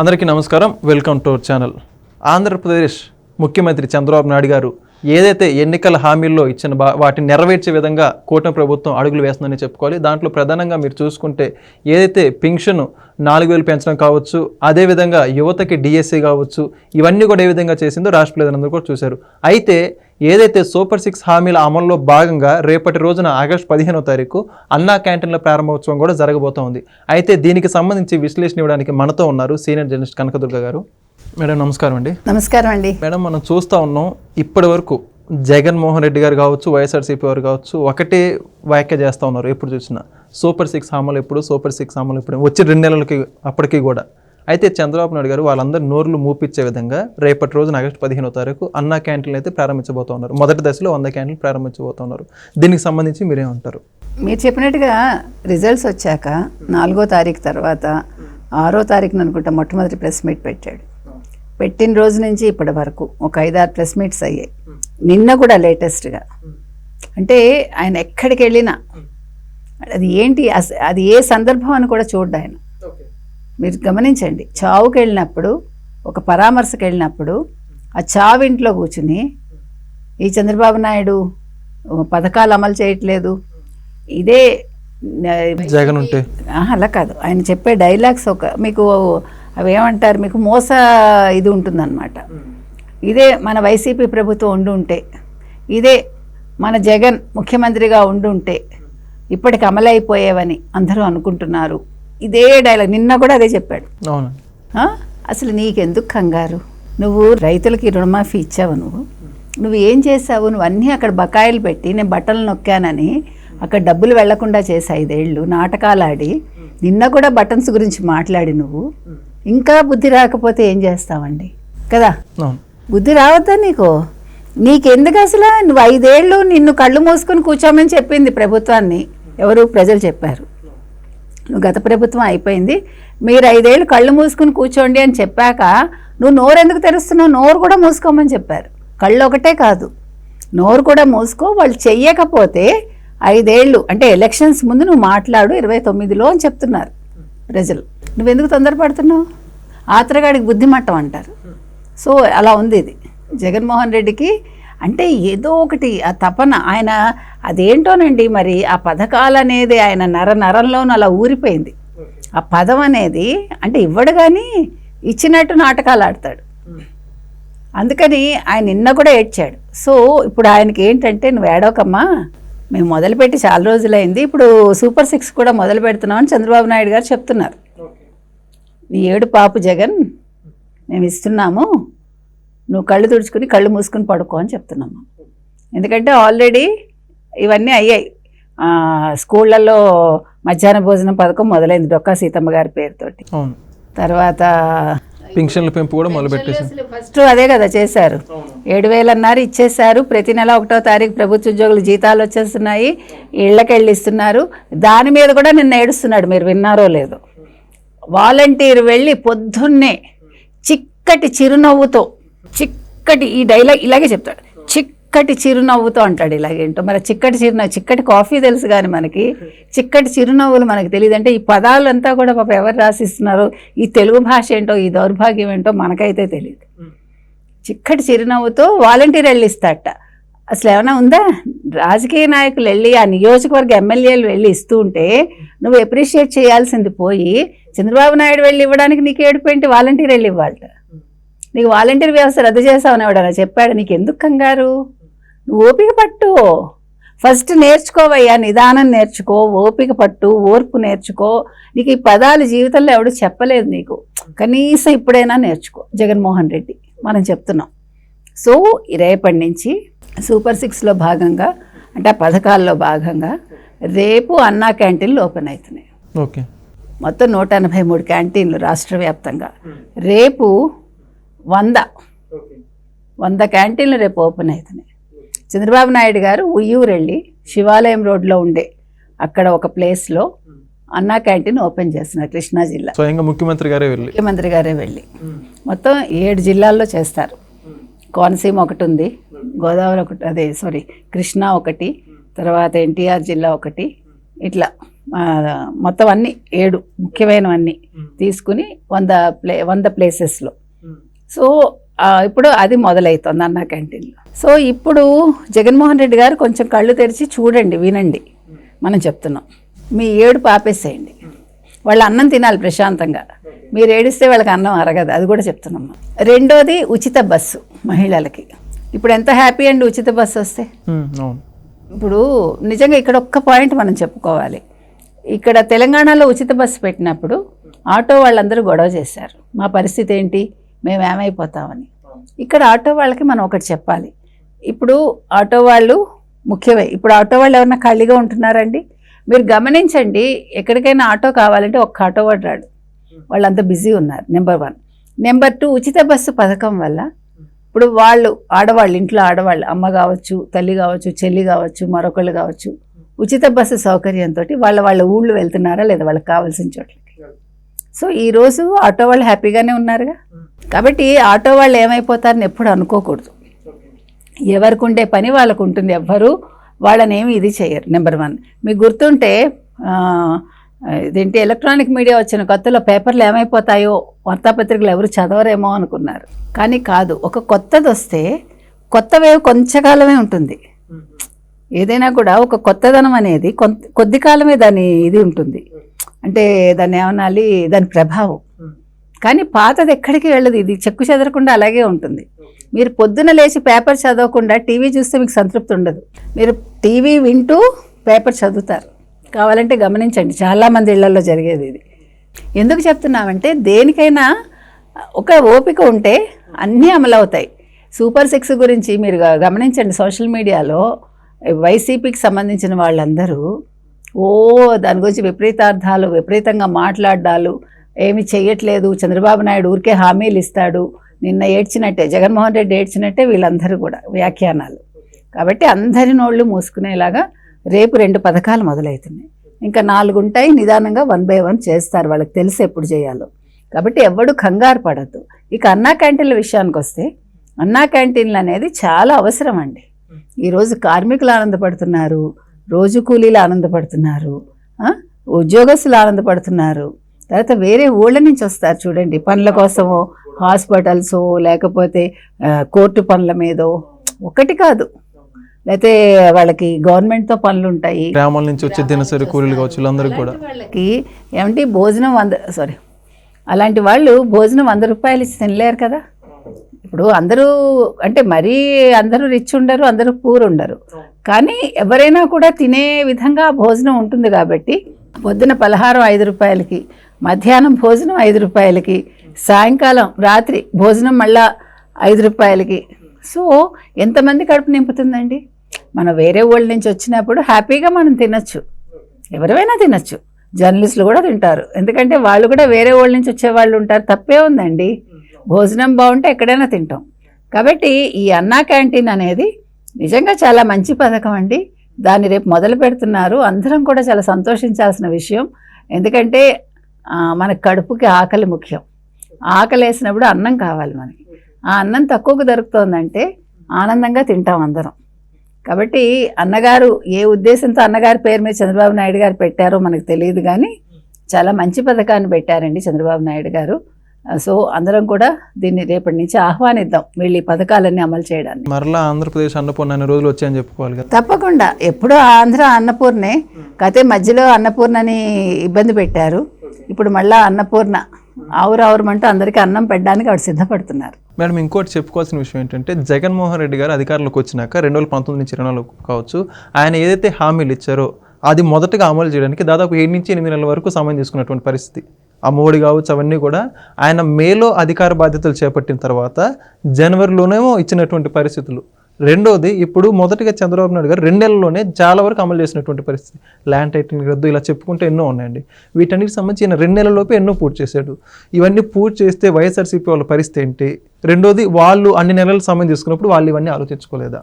అందరికీ నమస్కారం. Welcome to our channel. Andhra Pradesh ముఖ్యమంత్రి చంద్రబాబు నాయుడు గారు ఏదైతే ఎన్నికల హామీల్లో ఇచ్చిన బా వాటిని నెరవేర్చే విధంగా కూటమి ప్రభుత్వం అడుగులు వేస్తుందని చెప్పుకోవాలి. దాంట్లో ప్రధానంగా మీరు చూసుకుంటే ఏదైతే పింఛను నాలుగు వేలు పెంచడం కావచ్చు అదేవిధంగా యువతకి డిఎస్సి కావచ్చు ఇవన్నీ కూడా ఏ విధంగా చేసిందో రాష్ట్ర ప్రజలందరూ కూడా చూశారు. అయితే ఏదైతే సూపర్ సిక్స్ హామీల అమల్లో భాగంగా రేపటి రోజున ఆగస్టు పదిహేనో తారీఖు అన్నా క్యాంటీన్ల ప్రారంభోత్సవం కూడా జరగబోతోంది. అయితే దీనికి సంబంధించి విశ్లేషణ ఇవ్వడానికి మనతో ఉన్నారు సీనియర్ జర్నలిస్ట్ కనకదుర్గ గారు. మేడం నమస్కారం అండి. నమస్కారం అండి. మేడం మనం చూస్తూ ఉన్నాం ఇప్పటి వరకు జగన్మోహన్ రెడ్డి గారు కావచ్చు వైఎస్ఆర్సీపీ వారు కావచ్చు ఒకటే వ్యాఖ్య చేస్తూ ఉన్నారు ఎప్పుడు చూసినా. సూపర్ సిక్స్ హామీలు ఎప్పుడు సూపర్ సిక్స్ హామీలు ఎప్పుడు? వచ్చి రెండు నెలలకి అప్పటికి కూడా. అయితే చంద్రబాబు నాయుడు గారు వాళ్ళందరూ నోర్లు మూపించే విధంగా రేపటి రోజున ఆగస్టు పదిహేనో తారీఖు అన్న క్యాంటీన్లు అయితే ప్రారంభించబోతున్నారు. మొదటి దశలో వంద క్యాంటీన్లు ప్రారంభించబోతున్నారు. దీనికి సంబంధించి మీరేమంటారు మీరు చెప్పినట్టుగా రిజల్ట్స్ వచ్చాక నాలుగో తారీఖు తర్వాత ఆరో తారీఖున అనుకుంటా మొట్టమొదటి ప్రెస్ మీట్ పెట్టాడు. పెట్టిన రోజు నుంచి ఇప్పటి వరకు ఒక ఐదారు ప్రెస్ మీట్స్ అయ్యాయి. నిన్న కూడా లేటెస్ట్గా. అంటే ఆయన ఎక్కడికి వెళ్ళినా అది ఏంటి? అస- అది ఏ సందర్భం అని కూడా చూడ్డు ఆయన. మీరు గమనించండి. చావుకి వెళ్ళినప్పుడు ఒక పరామర్శకు వెళ్ళినప్పుడు ఆ చావు ఇంట్లో కూర్చుని ఈ చంద్రబాబు నాయుడు పథకాలు అమలు చేయట్లేదు. ఇదే జగన్ ఉంటే. అలా కాదు. ఆయన చెప్పే డైలాగ్స్ ఒక మీకు అవి ఏమంటారు మీకు మోస ఇది ఉంటుందన్నమాట. ఇదే మన వైసీపీ ప్రభుత్వం ఉండి ఉంటే ఇదే మన జగన్ ముఖ్యమంత్రిగా ఉండి ఉంటే ఇప్పటికి అమలైపోయేవని అందరూ అనుకుంటున్నారు. ఇదే డైలాగ్ నిన్న కూడా అదే చెప్పాడు? అసలు నీకెందుకు కంగారు? నువ్వు రైతులకి రుణమాఫీ ఇచ్చావు నువ్వు. నువ్వు ఏం చేసావు నువ్వు అన్నీ అక్కడ బకాయిలు పెట్టి నేను బట్టలు నొక్కానని అక్కడ డబ్బులు వెళ్ళకుండా చేసి ఐదేళ్ళు నాటకాలు ఆడి నిన్న కూడా బటన్స్ గురించి మాట్లాడి నువ్వు. ఇంకా బుద్ధి రాకపోతే ఏం చేస్తావండి? కదా? బుద్ధి రావద్దా నీకు? నీకెందుకు అసలు? నువ్వు ఐదేళ్ళు నిన్ను కళ్ళు మూసుకొని కూర్చోమని చెప్పింది ప్రభుత్వాన్ని. ఎవరు ప్రజలు చెప్పారు. నువ్వు గత ప్రభుత్వం అయిపోయింది. మీరు ఐదేళ్ళు కళ్ళు మూసుకుని కూర్చోండి అని చెప్పాక నువ్వు నోరు ఎందుకు తెరుస్తున్నావు? నోరు కూడా మూసుకోమని చెప్పారు. కళ్ళు ఒకటే కాదు. నోరు కూడా మూసుకో వాళ్ళు చెయ్యకపోతే ఐదేళ్ళు అంటే ఎలక్షన్స్ ముందు నువ్వు మాట్లాడు ఇరవై తొమ్మిదిలో అని చెప్తున్నారు ప్రజలు. నువ్వెందుకు తొందరపడుతున్నావు? ఆత్రగాడికి బుద్ధిమట్టం అంటారు. సో అలా ఉంది ఇది. జగన్మోహన్ రెడ్డికి అంటే ఏదో ఒకటి ఆ తపన ఆయన అదేంటోనండి మరి ఆ పథకాలు అనేది ఆయన నర నరంలోనూ అలా ఊరిపోయింది. ఆ పదం అనేది అంటే ఇవ్వడు కానీ ఇచ్చినట్టు నాటకాలు ఆడతాడు. అందుకని ఆయన నిన్న కూడా ఏడ్చాడు. సో ఇప్పుడు ఆయనకి ఏంటంటే నువ్వు ఏడవకమ్మా మేము మొదలుపెట్టి చాలా రోజులైంది ఇప్పుడు సూపర్ సిక్స్ కూడా మొదలు పెడుతున్నామని చంద్రబాబు నాయుడు గారు చెప్తున్నారు. నీ ఏడు పాపు జగన్ మేము ఇస్తున్నాము నువ్వు కళ్ళు తుడుచుకుని కళ్ళు మూసుకుని పడుకో అని చెప్తున్నాము ఎందుకంటే ఆల్రెడీ ఇవన్నీ అయ్యాయి. ఆ, స్కూళ్ళల్లో మధ్యాహ్న భోజనం పథకం మొదలైంది డొక్కా సీతమ్మ గారి పేరుతోటి. అవును. తర్వాత పెంపు కూడా ఫస్ట్ అదే కదా చేశారు. ఏడు వేలు అన్నారు ఇచ్చేశారు. ప్రతి నెల ఒకటో తారీఖు ప్రభుత్వ ఉద్యోగులు జీతాలు వచ్చేస్తున్నాయి. ఇళ్ళకెళ్ళి ఇస్తున్నారు. దాని మీద కూడా నిన్న ఏడుస్తున్నాడు. మీరు విన్నారో లేదో. వాలంటీర్ వెళ్ళి పొద్దున్నే చిక్కటి చిరునవ్వుతో చిక్కటి ఈ డైలాగ్ ఇలాగే చెప్తాడు. చిక్కటి చిరునవ్వుతో అంటాడు ఇలాగేంటో మరి చిక్కటి చిరునవ్వు చిక్కటి కాఫీ తెలుసు కానీ మనకి చిక్కటి చిరునవ్వులు మనకి తెలియదు అంటే ఈ పదాలంతా కూడా పాప ఎవరు రాసిస్తున్నారో? ఈ తెలుగు భాష ఏంటో ఈ దౌర్భాగ్యం ఏంటో మనకైతే తెలియదు. చిక్కటి చిరునవ్వుతో వాలంటీర్ వెళ్ళి ఇస్తాట అసలు ఏమైనా ఉందా? రాజకీయ నాయకులు వెళ్ళి ఆ నియోజకవర్గ ఎమ్మెల్యేలు వెళ్ళి ఇస్తూ ఉంటే నువ్వు ఎప్రిషియేట్ చేయాల్సింది పోయి చంద్రబాబు నాయుడు వెళ్ళి ఇవ్వడానికి నీకు ఏడుపేంటి వాలంటీర్ వెళ్ళి ఇవ్వాలట. నీకు వాలంటీర్ వ్యవస్థ రద్దు చేసావని ఎవడన్నా చెప్పాడు? నీకు ఎందుకు కంగారు? నువ్వు ఓపిక పట్టు. ఫస్ట్ నేర్చుకోవయ్యా నిదానం నేర్చుకో ఓపిక పట్టు ఓర్పు నేర్చుకో. నీకు ఈ పదాలు జీవితంలో ఎవడు చెప్పలేదు నీకు. కనీసం ఇప్పుడైనా నేర్చుకో. జగన్మోహన్ రెడ్డి మనం చెప్తున్నాం. సో రేపటి నుంచి సూపర్ సిక్స్లో భాగంగా అంటే ఆ పథకాల్లో భాగంగా రేపు అన్నా క్యాంటీన్లు ఓపెన్ అవుతున్నాయి. ఓకే. మొత్తం నూట ఎనభై మూడు క్యాంటీన్లు రాష్ట్ర వ్యాప్తంగా. రేపు వంద. వంద క్యాంటీన్లు రేపు ఓపెన్ అవుతున్నాయి చంద్రబాబు నాయుడు గారు ఉయ్యూరు వెళ్ళి శివాలయం రోడ్లో ఉండే అక్కడ ఒక ప్లేస్లో అన్నా క్యాంటీన్ ఓపెన్ చేస్తున్నారు కృష్ణా జిల్లా. స్వయంగా ముఖ్యమంత్రి గారే వెళ్ళి. ముఖ్యమంత్రి గారే వెళ్ళి. మొత్తం ఏడు జిల్లాల్లో చేస్తారు. కోనసీమ ఒకటి ఉంది గోదావరి ఒకటి అదే సారీ కృష్ణా ఒకటి తర్వాత ఎన్టీఆర్ జిల్లా ఒకటి ఇట్లా మొత్తం అన్ని ఏడు ముఖ్యమైనవన్నీ తీసుకుని వంద ప్లే వంద ప్లేసెస్లో సో ఇప్పుడు అది మొదలవుతుంది అన్న క్యాంటీన్లో. సో ఇప్పుడు జగన్మోహన్ రెడ్డి గారు కొంచెం కళ్ళు తెరిచి చూడండి వినండి. మనం చెప్తున్నాం. మీ ఏడు పాపేసేయండి. వాళ్ళు అన్నం తినాలి ప్రశాంతంగా. మీరు ఏడిస్తే వాళ్ళకి అన్నం అరగదు అది కూడా చెప్తున్నాం రెండోది ఉచిత బస్సు మహిళలకి. ఇప్పుడు ఎంత హ్యాపీ అండి ఉచిత బస్సు వస్తే? ఇప్పుడు నిజంగా ఇక్కడ ఒక్క పాయింట్ మనం చెప్పుకోవాలి. ఇక్కడ తెలంగాణలో ఉచిత బస్సు పెట్టినప్పుడు ఆటో వాళ్ళందరూ గొడవ చేశారు. మా పరిస్థితి ఏంటి? మేము ఏమైపోతామని. ఇక్కడ ఆటో వాళ్ళకి మనం ఒకటి చెప్పాలి. ఇప్పుడు ఆటో వాళ్ళు ముఖ్యమే. ఇప్పుడు ఆటో వాళ్ళు ఎవరన్నా ఖాళీగా ఉంటున్నారండి? మీరు గమనించండి ఎక్కడికైనా ఆటో కావాలంటే ఒక్క ఆటో వాడు రాడు. వాళ్ళంతా బిజీ ఉన్నారు నెంబర్ వన్. నెంబర్ టూ ఉచిత బస్సు పథకం వల్ల ఇప్పుడు వాళ్ళు ఆడవాళ్ళు ఇంట్లో ఆడవాళ్ళు అమ్మ కావచ్చు తల్లి కావచ్చు చెల్లి కావచ్చు మరొకళ్ళు కావచ్చు ఉచిత బస్సు సౌకర్యంతో వాళ్ళ వాళ్ళ ఊళ్ళు వెళ్తున్నారా లేదా వాళ్ళకి కావాల్సిన చోట్లకి? సో ఈరోజు ఆటో వాళ్ళు హ్యాపీగానే ఉన్నారుగా? కాబట్టి ఆటో వాళ్ళు ఏమైపోతారని ఎప్పుడు అనుకోకూడదు. ఎవరికి ఉండే పని వాళ్ళకు ఉంటుంది. ఎవ్వరు వాళ్ళని ఏమి ఇది చేయరు. నెంబర్ వన్ మీకు గుర్తుంటే ఇదేంటి ఎలక్ట్రానిక్ మీడియా వచ్చిన కొత్తలో పేపర్లు ఏమైపోతాయో వార్తాపత్రికలు ఎవరు చదవరేమో అనుకున్నారు. కానీ కాదు ఒక కొత్తది వస్తే కొత్తవే కొంచెకాలమే ఉంటుంది. ఏదైనా కూడా ఒక కొత్తదనం అనేది కొంత కొద్ది కాలమే దాని ఇది ఉంటుంది. అంటే దాన్ని ఏమనాలి దాని ప్రభావం. కానీ పాతది ఎక్కడికి వెళ్ళదు. ఇది చెక్కు చెదరకుండా అలాగే ఉంటుంది. మీరు పొద్దున లేచి పేపర్ చదవకుండా టీవీ చూస్తే మీకు సంతృప్తి ఉండదు. మీరు టీవీ వింటూ పేపర్ చదువుతారు. కావాలంటే గమనించండి. చాలామంది ఇళ్ళలో జరిగేది ఇది. ఎందుకు చెప్తున్నామంటే దేనికైనా ఒక ఓపిక ఉంటే అన్నీ అమలవుతాయి. సూపర్ సిక్స్ గురించి మీరు గమనించండి. సోషల్ మీడియాలో వైసీపీకి సంబంధించిన వాళ్ళందరూ ఓ దాని గురించి విపరీతార్థాలు విపరీతంగా మాట్లాడాలు ఏమి చేయట్లేదు చంద్రబాబు నాయుడు ఊరికే హామీలు ఇస్తాడు. నిన్న ఏడ్చినట్టే జగన్మోహన్ రెడ్డి ఏడ్చినట్టే వీళ్ళందరూ కూడా వ్యాఖ్యానాలు. కాబట్టి అందరి నోళ్ళు మూసుకునేలాగా రేపు రెండు పథకాలు మొదలవుతున్నాయి. ఇంకా నాలుగు ఉంటాయి నిదానంగా వన్ బై వన్ చేస్తారు. వాళ్ళకి తెలిసి ఎప్పుడు చేయాలో. కాబట్టి ఎవడు కంగారు పడద్దు. ఇక అన్నా క్యాంటీన్ల విషయానికి వస్తే అన్నా క్యాంటీన్లు అనేది చాలా అవసరం అండి. ఈరోజు కార్మికులు ఆనందపడుతున్నారు రోజు కూలీలు ఆనందపడుతున్నారు ఉద్యోగస్తులు ఆనందపడుతున్నారు తర్వాత వేరే ఊళ్ళ నుంచి వస్తారు చూడండి. పనుల కోసమో హాస్పిటల్స్ లేకపోతే కోర్టు పనుల మీదో ఒకటి కాదు. లేకపోతే వాళ్ళకి గవర్నమెంట్తో పనులు ఉంటాయి. గ్రామాల నుంచి వచ్చే దినసరి కూలీలు కావచ్చు వీళ్ళందరికీ కూడా. వాళ్ళకి ఏమంటే భోజనం వంద సారీ అలాంటి వాళ్ళు భోజనం వంద రూపాయలు ఇచ్చి తినలేరు కదా. ఇప్పుడు అందరూ అంటే మరీ అందరూ రిచ్ ఉండరు అందరూ పూర్ ఉండరు. కానీ ఎవరైనా కూడా తినే విధంగా భోజనం ఉంటుంది కాబట్టి పొద్దున పలహారం ఐదు రూపాయలకి మధ్యాహ్నం భోజనం ఐదు రూపాయలకి సాయంకాలం రాత్రి భోజనం మళ్ళా ఐదు రూపాయలకి. సో ఎంతమంది కడుపు నింపుతుందండి? మనం వేరే ఊళ్ళ నుంచి వచ్చినప్పుడు హ్యాపీగా మనం తినచ్చు. ఎవరైనా తినచ్చు. జర్నలిస్టులు కూడా తింటారు. ఎందుకంటే వాళ్ళు కూడా వేరే ఊళ్ళ నుంచి వచ్చే వాళ్ళు ఉంటారు. తప్పే ఉందండి. భోజనం బాగుంటే ఎక్కడైనా తింటాం. కాబట్టి ఈ అన్నా క్యాంటీన్ అనేది నిజంగా చాలా మంచి పథకం అండి. దాన్ని రేపు మొదలు పెడుతున్నారు. అందరం కూడా చాలా సంతోషించాల్సిన విషయం. ఎందుకంటే మన కడుపుకి ఆకలి ముఖ్యం. ఆకలి వేసినప్పుడు అన్నం కావాలి మనకి. ఆ అన్నం తక్కువకు దొరుకుతోందంటే ఆనందంగా తింటాం అందరం. కాబట్టి అన్నగారు ఏ ఉద్దేశంతో అన్నగారి పేరు మీద చంద్రబాబు నాయుడు గారు పెట్టారో మనకు తెలియదు కానీ చాలా మంచి పథకాన్ని పెట్టారండి చంద్రబాబు నాయుడు గారు. సో అందరం కూడా దీన్ని రేపటి నుంచి ఆహ్వానిద్దాం వీళ్ళు ఈ పథకాలన్నీ అమలు చేయడానికి. మరలా ఆంధ్రప్రదేశ్ అన్నపూర్ణ అనే రోజులు వచ్చాయని చెప్పుకోవాలి కదా? తప్పకుండా. ఎప్పుడూ ఆంధ్ర అన్నపూర్ణే కతే మధ్యలో అన్నపూర్ణని ఇబ్బంది పెట్టారు. ఇప్పుడు మళ్ళా అన్నపూర్ణ. ఆవురు ఆవురమంటూ అందరికీ అన్నం పెట్టడానికి ఆవిడ సిద్ధపడుతున్నారు. మేడం ఇంకోటి చెప్పుకోవాల్సిన విషయం ఏంటంటే జగన్మోహన్ రెడ్డి గారు అధికారంలోకి వచ్చినాక రెండు వేల పంతొమ్మిది నుంచి ఇరవై నాలుగు కావచ్చు ఆయన ఏదైతే హామీలు ఇచ్చారో అది మొదటగా అమలు చేయడానికి దాదాపు ఏడు నుంచి ఎనిమిది నెలల వరకు సమయం తీసుకున్నటువంటి పరిస్థితి. ఆ మోడీ కావచ్చు అవన్నీ కూడా ఆయన మేలో అధికార బాధ్యతలు చేపట్టిన తర్వాత జనవరిలోనేమో ఇచ్చినటువంటి పరిస్థితులు. రెండోది ఇప్పుడు మొదటిగా చంద్రబాబు నాయుడు గారు రెండు నెలల్లోనే చాలా వరకు అమలు చేసినటువంటి పరిస్థితి. ల్యాండ్ టైటింగ్ రద్దు ఇలా చెప్పుకుంటే ఎన్నో ఉన్నాయండి. వీటన్నిటికి సంబంధించి ఈయన రెండు నెలల్లోపే ఎన్నో పూర్తి చేశాడు. ఇవన్నీ పూర్తి చేస్తే వైఎస్ఆర్సీపీ వాళ్ళ పరిస్థితి ఏంటి? రెండోది వాళ్ళు అన్ని నెలలు సమయం తీసుకున్నప్పుడు వాళ్ళు ఇవన్నీ ఆలోచించుకోలేదా?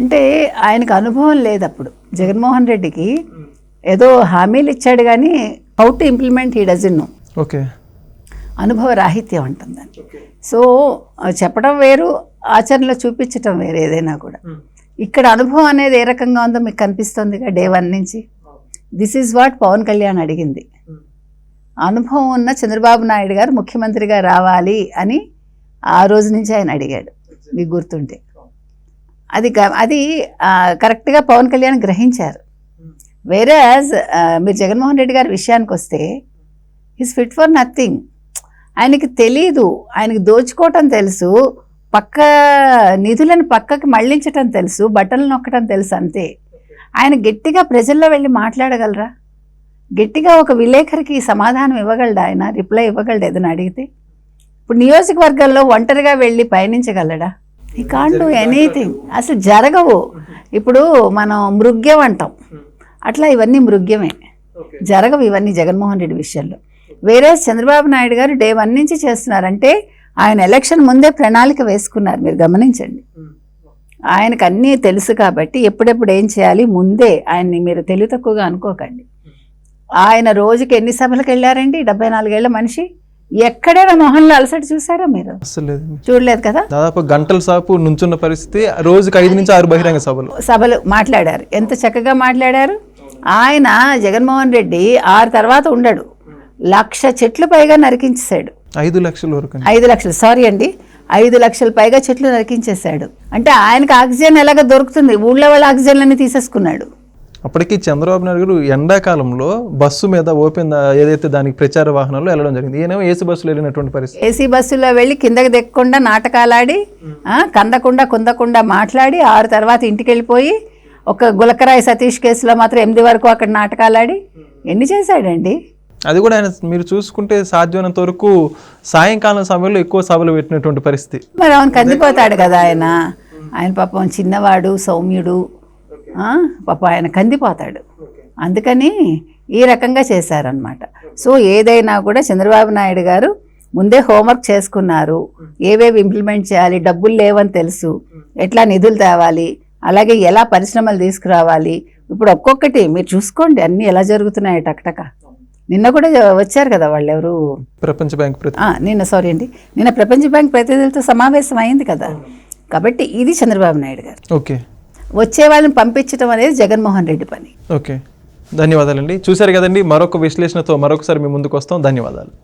అంటే ఆయనకు అనుభవం లేదు అప్పుడు జగన్మోహన్ రెడ్డికి ఏదో హామీలు ఇచ్చాడు కానీ హౌ టు ఇంప్లిమెంట్ ఈ డజన్ నో. ఓకే. అనుభవ రాహిత్యం అంటుందని సో చెప్పడం వేరు ఆచరణలో చూపించటం వేరు ఏదైనా కూడా. ఇక్కడ అనుభవం అనేది ఏ రకంగా ఉందో మీకు కనిపిస్తుందిగా డే వన్ నుంచి. This is what Pawan Kalyan అడిగింది. అనుభవం ఉన్న చంద్రబాబు నాయుడు గారు ముఖ్యమంత్రిగా రావాలి అని ఆ రోజు నుంచి ఆయన అడిగాడు. మీకు గుర్తుంటే. అది అది కరెక్ట్గా పవన్ కళ్యాణ్ గ్రహించారు. వేరే మీరు జగన్మోహన్ రెడ్డి గారి విషయానికి వస్తే ఈజ్ ఫిట్ ఫర్ నథింగ్ ఆయనకి తెలీదు. ఆయనకి దోచుకోవటం తెలుసు. పక్క నిధులను పక్కకి మళ్ళించటం తెలుసు బట్టలు నొక్కటం తెలుసు అంతే. ఆయన గట్టిగా ప్రజల్లో వెళ్ళి మాట్లాడగలరా? గట్టిగా ఒక విలేకరికి సమాధానం ఇవ్వగలడా ఆయన? రిప్లై ఇవ్వగలడు ఏదైనా అడిగితే? ఇప్పుడు నియోజకవర్గాల్లో ఒంటరిగా వెళ్ళి పయనించగలడా? ఈ కాంట్ డూ ఎనీథింగ్ అసలు జరగవు. ఇప్పుడు మనం మృగ్యం అంటాం. అట్లా ఇవన్నీ మృగ్యమే. జరగవు ఇవన్నీ జగన్మోహన్ రెడ్డి విషయంలో. వేరే చంద్రబాబు నాయుడు గారు డే వన్ నుంచి చేస్తున్నారంటే ఆయన ఎలక్షన్ ముందే ప్రణాళిక వేసుకున్నారు మీరు గమనించండి. ఆయనకు అన్నీ తెలుసు కాబట్టి ఎప్పుడెప్పుడు ఏం చేయాలి ముందే ఆయన్ని మీరు తెలివి తక్కువగా అనుకోకండి. ఆయన రోజుకి ఎన్ని సభలకు వెళ్ళారండి? డెబ్బై నాలుగేళ్ళ మనిషి. ఎక్కడైనా మొహంలో అలసట చూసారా మీరు? చూడలేదు కదా? దాదాపు గంటల సేపు నుంచున్న పరిస్థితి. రోజుకి ఐదు నుంచి ఆరు బహిరంగ సభలు. సభలు మాట్లాడారు. ఎంత చక్కగా మాట్లాడారు? ఆయన జగన్మోహన్ రెడ్డి ఆరు తర్వాత ఉండడు. లక్ష చెట్లు పైగా నరికించేశాడు. ఐదు లక్షల వరకు. ఐదు లక్షలు. సారీ అండి. ఐదు లక్షల పైగా చెట్లు నరికించేశాడు. అంటే ఆయనకు ఆక్సిజన్ ఎలాగ దొరుకుతుంది? ఊళ్ళో వాళ్ళ ఆక్సిజన్లన్నీ తీసేసుకున్నాడు. అప్పటికి చంద్రబాబు నాయుడు గారు ఎండాకాలంలో బస్సు మీద ఓపెన్ ఏదైతే దానికి ప్రచార వాహనాల్లో వెళ్ళడం జరిగింది. ఈయనేమో ఏసీ బస్సులో వెళ్ళినటువంటి పరిస్థితి. ఏసీ బస్సులో వెళ్ళి కిందకి దిక్కకుండా నాటకాలాడి కందకుండా కుందకుండా మాట్లాడి ఆరు తర్వాత ఇంటికి వెళ్ళిపోయి ఒక గులకరాయి సతీష్ కేసులో మాత్రం ఎనిమిది వరకు అక్కడ నాటకాలాడి. ఎన్ని చేశాడండి? అది కూడా ఆయన మీరు చూసుకుంటే సాధ్యమైనంత వరకు సాయంకాలం సమయంలో ఎక్కువ సభలు పెట్టినటువంటి పరిస్థితి. మరి అవును కందిపోతాడు కదా ఆయన. ఆయన పాపం చిన్నవాడు సౌమ్యుడు పాపం ఆయన కందిపోతాడు. అందుకని ఈ రకంగా చేశారనమాట సో ఏదైనా కూడా చంద్రబాబు నాయుడు గారు ముందే హోంవర్క్ చేసుకున్నారు. ఏవేవి ఇంప్లిమెంట్ చేయాలి డబ్బులు లేవని తెలుసు. ఎట్లా నిధులు తేవాలి అలాగే ఎలా పరిశ్రమలు తీసుకురావాలి. ఇప్పుడు ఒక్కొక్కటి మీరు చూసుకోండి అన్నీ ఎలా జరుగుతున్నాయి టక్టక. నిన్న కూడా వచ్చారు కదా వాళ్ళు ఎవరు ప్రపంచ బ్యాంక్ నిన్న సారీ అండి. నిన్న ప్రపంచ బ్యాంక్ ప్రతినిధులతో సమావేశం అయింది కదా. కాబట్టి ఇది చంద్రబాబు నాయుడు గారు. ఓకే. వచ్చే వాళ్ళని పంపించడం అనేది జగన్మోహన్ రెడ్డి పని. ఓకే. ధన్యవాదాలండి. చూశారు కదండి మరొక విశ్లేషణతో మరొకసారి మీ ముందుకు వస్తాం. ధన్యవాదాలు.